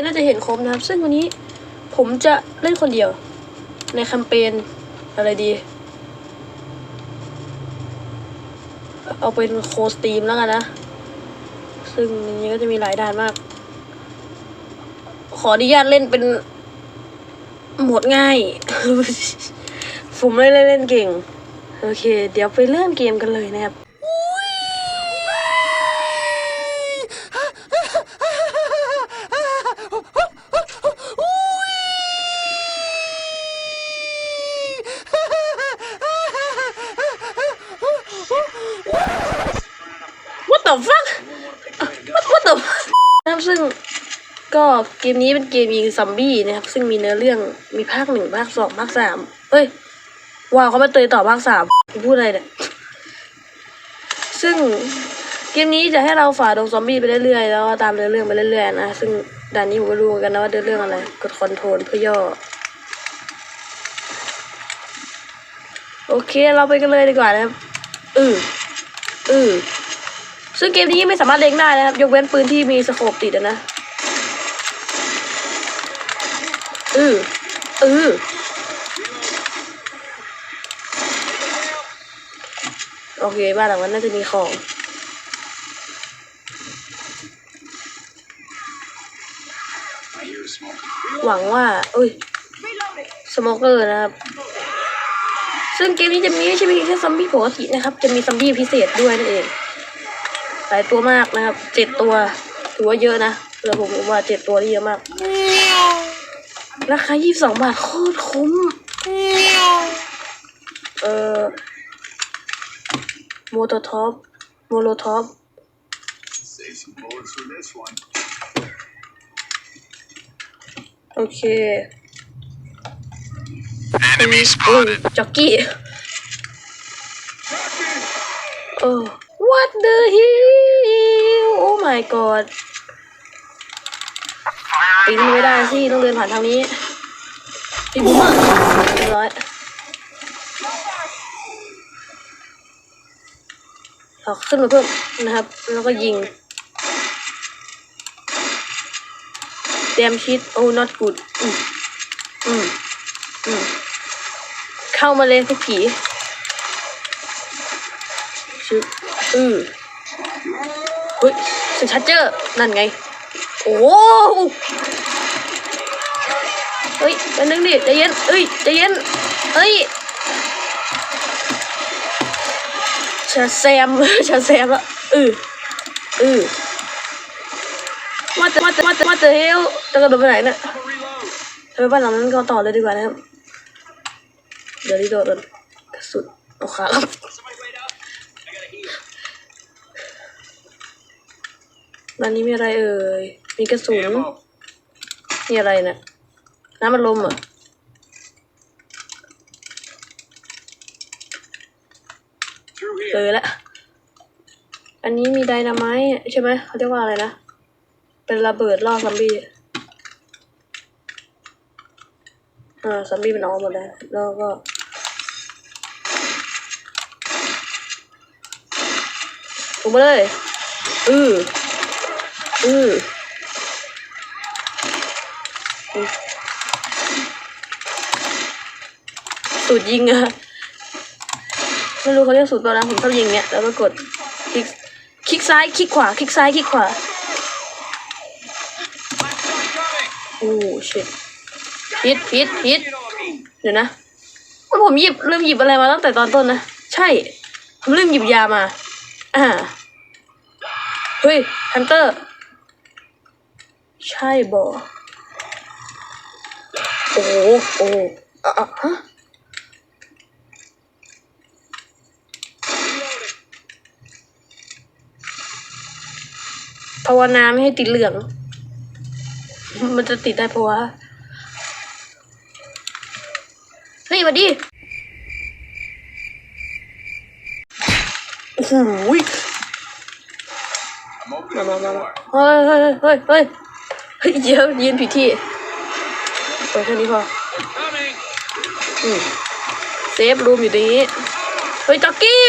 น่าจะเห็นครบนะครับ ซึ่งวันนี้ผมจะเล่นคนเดียว ในแคมเปญอะไรดี เอาเป็นโคสตีมแล้วกันนะ ซึ่งนี้ก็จะมีหลายด่านมาก ขออนุญาตเล่นเป็นหมดง่าย ผมไม่ได้เล่นเก่ง โอเค เดี๋ยวไปเริ่มเกมกันเลยนะครับ What the fuck What What the fuck นะครับซึ่ง ก็เกมนี้เป็นเกมยิงซอมบี้นะครับ ซึ่งมีเนื้อเรื่องมีภาคหนึ่งภาคสองภาคสามเฮ้ยว้าวเขามาเตยต่อภาคสามพูดอะไรเนี่ย ซึ่งเกมนี้จะให้เราฝ่าดงซอมบี้ไปเรื่อยๆแล้วตามเนื้อเรื่องไปเรื่อยๆนะ ซึ่งด่านนี้ผมก็รู้เหมือนกันนะว่าเนื้อเรื่องอะไร กดคอนโทรลเพื่อย่อ โอเคเราไปกันเลยดีกว่านะครับ อืออือซึ่งเกมนี้ไม่สามารถเล็งได้นะครับ ยกเว้นปืนที่มีสโคปติดนะ อืออือโอเค บ้านหลังนั้นน่าจะมีของหวังว่าอุ้ย สโมเกอร์นะครับ ซึ่งเกมนี้จะมีไม่ใช่เพีแค่ซอมบี้ปกตินะครับ จะมีซอมบี้พิเศษด้วยนั่นเอง หลายตัวมากนะครับ เจ็ดตัว ถือว่าเยอะนะเออผมว่าเจ็ดตัวนี่เยอะมาก ราคายี่สิบสองบาท โคตรคุ้ม เอ่อโมโตท็อปโมโลท็อป Save some bullets for this one. โอเค Enemy โอ้ยจ็อกกี้โอ้ what the hell oh my god ปีนไม่ได้สิต้องเดินผ่านทางนี้พี่บุ้มเรียบร้อยเอาขึ้นมาเพิ่มนะครับ แล้วก็ยิงแดมชิดโอ้ not good อืมอืมอืมเข้ามาเลยพวกผีชึบอือเฮ้ยสชัดเจอร์นั่นไง โอ้โหเฮ้ยแป๊บนึงดิใจเย็นเอ้ยใจเย็นเอ้ยชาแซมชาแซมละอืออือมาแต่มาแต่มาแต่มาแต่เฮลจะกระโดดไปไหนเนี่ยเออบ้านหลังนั้นก็ต่อเลยดีกว่านะครับเดี๋ยวรีโดดก่อนกระสุนเอาขาครับร้านนี้มีอะไรเอ่ย มีกระสุน Ammo. มีอะไรเนะี่ยน้ำมันลมเหรอะ Through เจ here. อแล้วอันนี้มีไดนาไมต์ใช่ไหมเขาเรียกว่าอะไรนะ เป็นระเบิดล่อซอมบี้อ่าซอมบี้มันออกหมดแล้วแล้วก็ถูกมาเลย อืออืออือ สูตรยิงอะไม่รู้เขาเรียกสูตรเปล่านะผมชอบยิงเนี้ยแล้วก็กดคลิกคลิกซ้ายคลิกขวาคลิกซ้ายคลิกขวาโอ้ชิตพิษพิษพิษเดี๋ยวนะว่าผมหยิบลืมหยิบอะไรมาตั้งแต่ตอนต้นนะ ใช่ ผมลืมหยิบยามา อ่า เฮ้ยฮันเตอร์ ใช่บอ อ้โหโอ้โหอะอะฮะภาวนาไม่ให้ติดเหลือง มันจะติดได้เพราะว่าเฮ้ยสวัสดีโอ้โหย I'm มา opening มา the มามา door. เฮ้ยเฮ้ยเฮ้ยเฮ้ยเฮ้ยเดี๋ยวยืนผิดที่ เปิดแค่นี้พอ Coming. อืมเซฟรูมอยู่ตรงนี้ เฮ้ยจ็อกกี้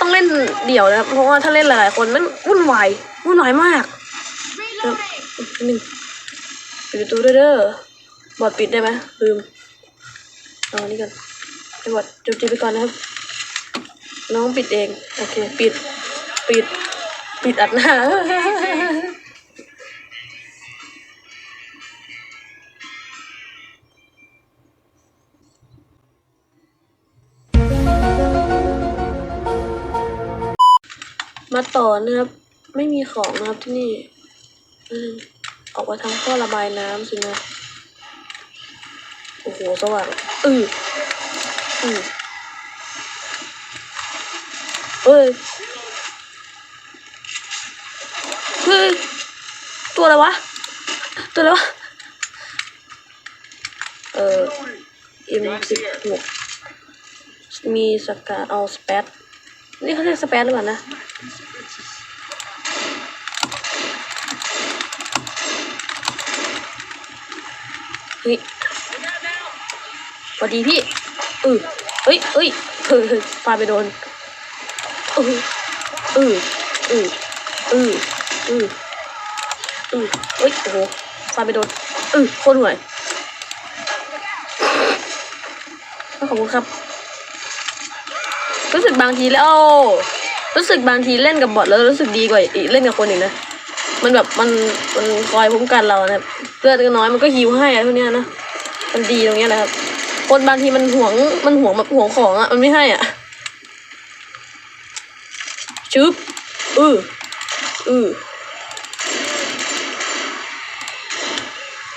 ต้องเล่นล่นเดี่ยวนะครับเพราะว่าถ้าเล่นหลายๆคนมันวุ่นวายวุ่นวายมากครับหนึ่งปิดประตูด้วยเด้อบอดปิดได้ไหมลืมเอาอันนี้กันไอ้บอดจุบจีบไปก่อนนะครับ น้องปิดเอง โอเค ปิด ปิด ปิดอัดหน้า มาต่อนะครับ ไม่มีของนะครับที่นี่ออกมาทำท่อระบายน้ำสินะ โอ้โห สว่างอืออือเฮ้ย เฮ้ย ตัวอะไรวะ ตัวอะไรวะ เออ M สิบหกมีสกาเอาสเปซ นี่เขาเรียกสเปซหรือเปล่านะเฮ้ยสวัสดีพี่เออเฮ้ยเฮ้ยเฮ้ยฟาไปโดนเออเออเออเออเออเออเฮ้ยโอ้โหฟาไปโดนเออโคตรห่วยขอบคุณครับ รู้สึกบางทีแล้ว รู้สึกบางทีเล่นกับบอทแล้วรู้สึกดีกว่าอีกเล่นกับคนอีกนะ มันแบบมันมันคอยคุ้มกันเรานะครับเลือดก็น้อยมันก็ฮิวให้อะทุกเนี้ยนะ มันดีตรงเนี้ยนะครับ คนบางทีมันหวงมันหวงแบบหวงของอะมันไม่ให้อะชึบอืออือ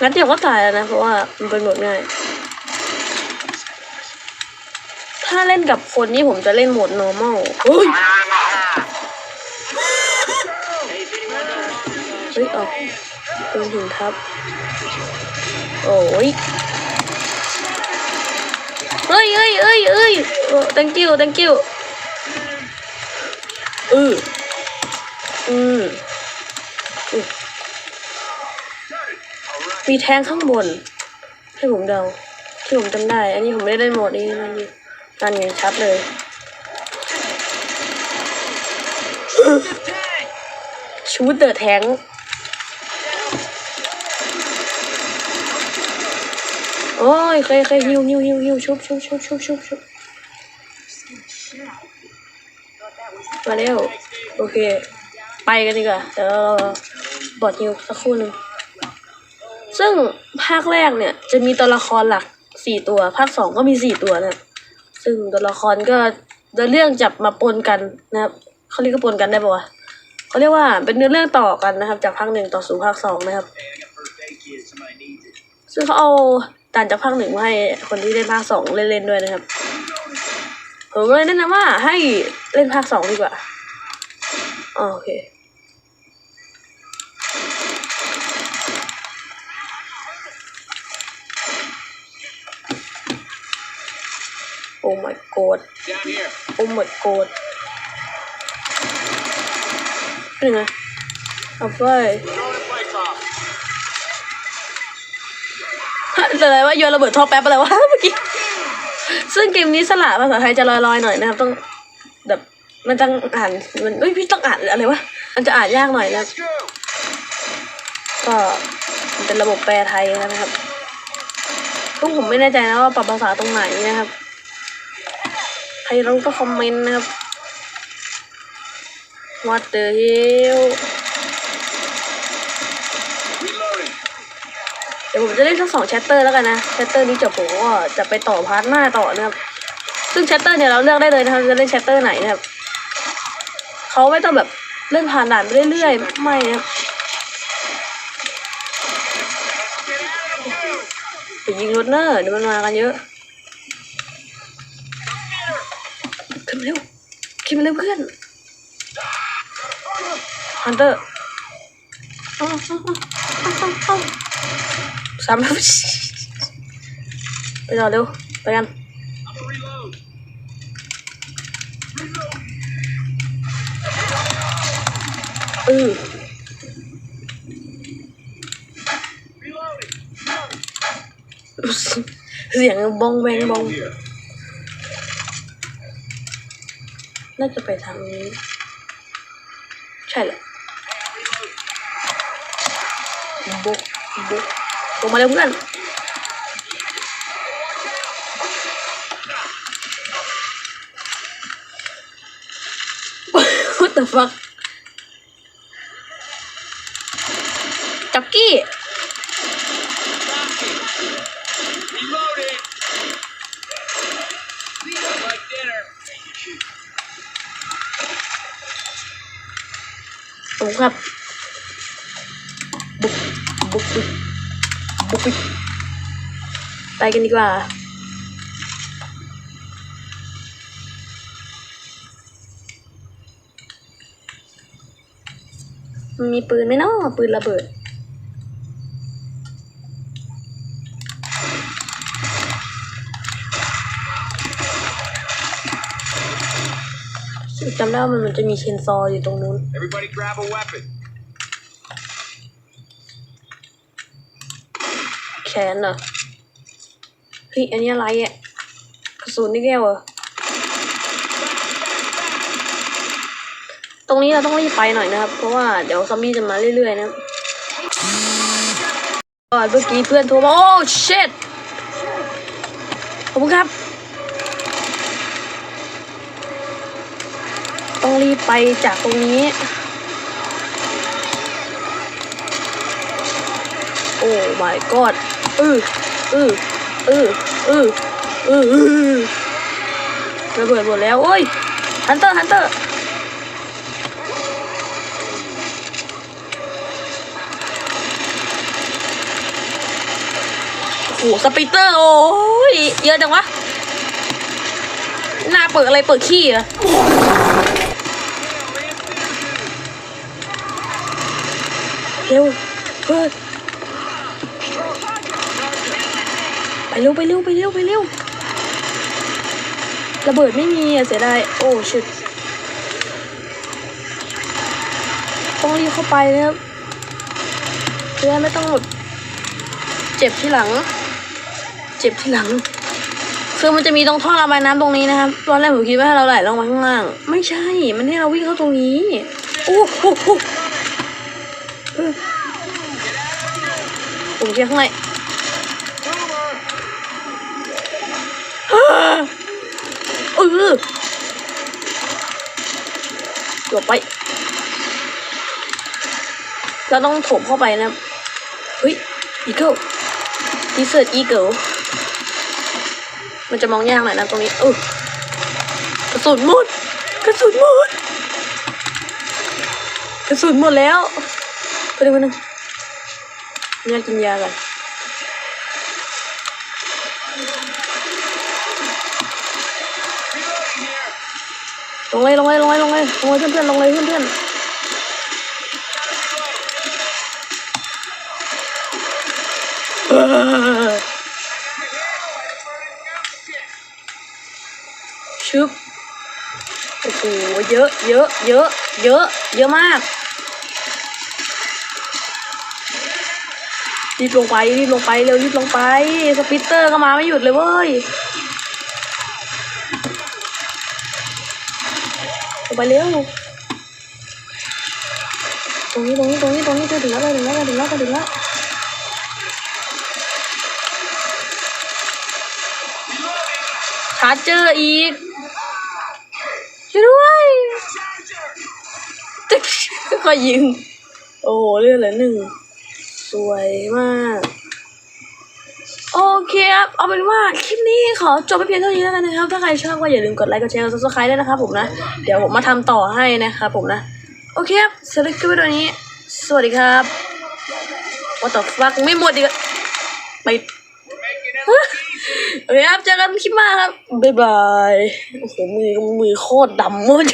งั้นเดี๋ยวก็ตายแล้วนะ เพราะว่ามันเป็นหมดง่าย ถ้าเล่นกับคนนี่ผมจะเล่นโหมด normal เฮ้ยเฮ้ยเอาโดนหินทับ โอ้ยเฮ้ยเฮ้ยเฮ้ยเฮ้ยโอ้ thank you thank you อืออืมอือมีแทงข้างบน ให้ผมเดา ที่ผมจำได้ อันนี้ผมไม่ได้เล่นโหมดนี้นั่ นนี่นั่นไงชัดเลยชูดเดอะแทงโอ้ยเคยเคยฮิวฮิวฮิวฮิวชุบชุบชุบชุบชุบชุบมาเร็วโอเค ไปกันดีกว่าเดี๋ยวบอดฮิวสักครู่หนึ่งซึ่งภาคแรกเนี่ยจะมีตัวละครหลักสี่ตัว ภาคสองก็มีสี่ตัวเนะครับ ซึ่งตัวละครก็จะเรื่องจับมาปนกันนะครับเขาเรียกว่าปนกันได้ปะวะเขาเรียกว่าเป็นเนื้อเรื่องต่อกันนะครับ จากภาคหนึ่งต่อสู่ภาคสองนะครับ ซึ่งเขาเอาต่างจากภาคหนึ่งมาให้คนที่เล่นภาคสองเล่นๆด้วยนะครับผมเลยแนะนำว่าให้เล่นภาคสองดีกว่าโอเค my god Down here. โอ้ my god เป็นไงเอาไปอะไรวะโยนระเบิดท่อแป๊บอะไรวะเมื่อกี้ ซึ่งเกมนี้สละภาษาไทยจะลอยๆหน่อยนะครับ ต้องแบบมันต้องอ่านมันเอ้ยพี่ต้องอ่านอะไรวะ มันจะอ่านยากหน่อยนะก็มันเป็นระบบแปลไทยนะครับซึ่งผมไม่แน่ใจนะว่าปรับภาษาตรงไหนนะครับ รรู้ก็คอมเมนต์นะครับ What the hell เดี๋ยวผมจะเล่นทั้งสองแชตเตอร์แล้วกันนะ แชตเตอร์นี้จบผมก็จะไปต่อพาร์ทหน้าต่อนะครับ ซึ่งแชตเตอร์เนี่ยเราเลือกได้เลยนะครับจะเล่นแชตเตอร์ไหนนะครับเขาไม่ต้องแบบเล่นผ่านด่านไปเรื่อยๆ ไม่นะครับไปยิงรถเนอร์เดี๋ยวมันมากันเยอะขึ้นมา เร็วขึ้นมาเร็วเพื่อนฮันเตอร์เอาเอาเอาเอาเอาซ้ำแล้วไปต่อเร็ว ไปกันเออเสียงบองแบงบอง น่าจะไปทางนี้ ใช่เหรอบุกบุกลงมาเร็วเพื่อน What the fuck จ็อกกี้ ผมครับบุกบุกบุกบุกไปกันดีกว่ามมีปืนไหมเนาะปืนระเบิด จำได้ว่ามันมันจะมีเชนซอว์อยู่ตรงนู้น Everybody grab a weapon. แขนเหรอเฮ้ยอันนี้อะไรอะกระสุนนี่แก้วเหรอตรงนี้เราต้องรีบไปหน่อยนะครับ เพราะว่าเดี๋ยวซอมบี้จะมาเรื่อยๆนะครับก่อนเมื่อกี้เพื่อนโทรมาโอ้เชิดขอบคุณครับ ต้องรีบไปจากตรงนี้ โอ้ my god อืออืออืออืออืออือระเบิดหมดแล้ว โอ้ย ฮันเตอร์ ฮันเตอร์ โอ้โหสปีเตอร์ โอ้ย เยอะจังวะ หน้าเปิดอะไรเปิดขี้เหรอะ เร็วเปิดไปเร็วไปเร็วไปเร็วไปเร็วระเบิดไม่มีอะเสียดายโอ้ชิดต้องรีบเข้าไปนะครับเพื่อไม่ต้องหมดเจ็บที่หลัง เจ็บที่หลังคือมันจะมีตรงท่อระบายน้ำตรงนี้นะครับ ตอนแรกผมคิดว่าเราไหลลงมาข้างล่าง ไม่ใช่ มันให้เราวิ่งเข้าตรงนี้ โอ้โห เออผมเช็คข้างในเออหลบไป เราต้องถมเข้าไปนะ เฮ้ย อีเกิลดีเซิร์ตอีเกิลมันจะมองยากหน่อยนะตรงนี้ เออกระสุนหมด กระสุนหมด กระสุนหมดแล้ว ไปดูมันนึงเนี่ยกินยากันลงเลยลงเลยลงเลยลงเลยลงเลยเพื่อนเพื่อนๆลงเลยเพื่อนเพื่อนๆชึบโอ้โหเยอะ เยอะ เยอะ เยอะ เยอะมาก รีบลงไปรีบลงไปเร็วรีบลงไป สปิตเตอร์ก็มาไม่หยุดเลยเว้ยลงไปเร็วตรงนี้ตรงนี้ตรงนี้ตรงนี้จะถึงแล้วถึงแล้วถึงแล้วถึงแล้วชาร์จเจอร์อีกช่วยด้วยตึ๊กก็ยิง โอ้โหเลือดเหลือหนึ่ง สวยมากโอเคครับ เอาเป็นว่าคลิปนี้ขอจบไปเพียงเท่านี้แล้วกันนะครับ ถ้าใครชอบก็อย่าลืมกดไลค์ กดแชร์ กด subscribe ด้วยนะครับผมนะ เดี๋ยวผมมาทำต่อให้นะครับผมนะ โอเคครับสำหรับคลิปวิดีโอนี้ สวัสดีครับ What the fuck ไม่หมดอีกไปโอเคครับ เจอกันคลิปหน้าครับ บ๊ายบาย โอ้โห มือมือโคตรดำมืด